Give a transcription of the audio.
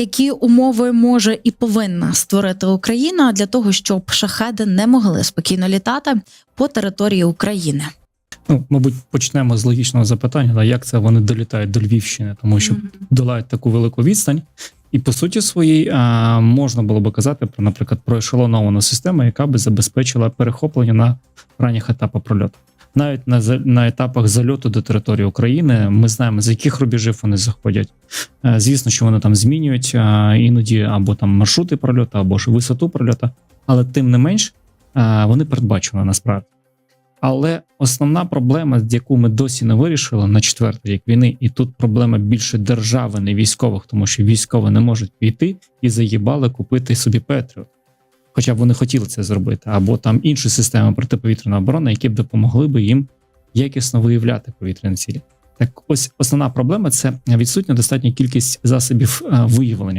Які умови може і повинна створити Україна для того, щоб шахеди не могли спокійно літати по території України? Ну, мабуть, почнемо з логічного запитання, да, як це вони долітають до Львівщини, тому що долають таку велику відстань. І по суті своїй а, можна було би казати про, наприклад, про ешелоновану систему, яка би забезпечила перехоплення на ранніх етапах прольоту. Навіть на на етапах зальоту до території України ми знаємо, з яких рубежів вони заходять. Е, Звісно, що вони там змінюють іноді або там маршрути прольоту, або ж висоту прольоту, але тим не менш вони передбачені насправді. Але основна проблема, яку ми досі не вирішили на четвертий рік війни, і тут проблема більше держави, не військових, тому що військові не можуть піти і заїбали купити собі Петріот. Хоча б вони хотіли це зробити, або там інші системи протиповітряної оборони, які б допомогли би їм якісно виявляти повітряні цілі. Так, ось основна проблема це відсутня достатня кількість засобів е, виявлення.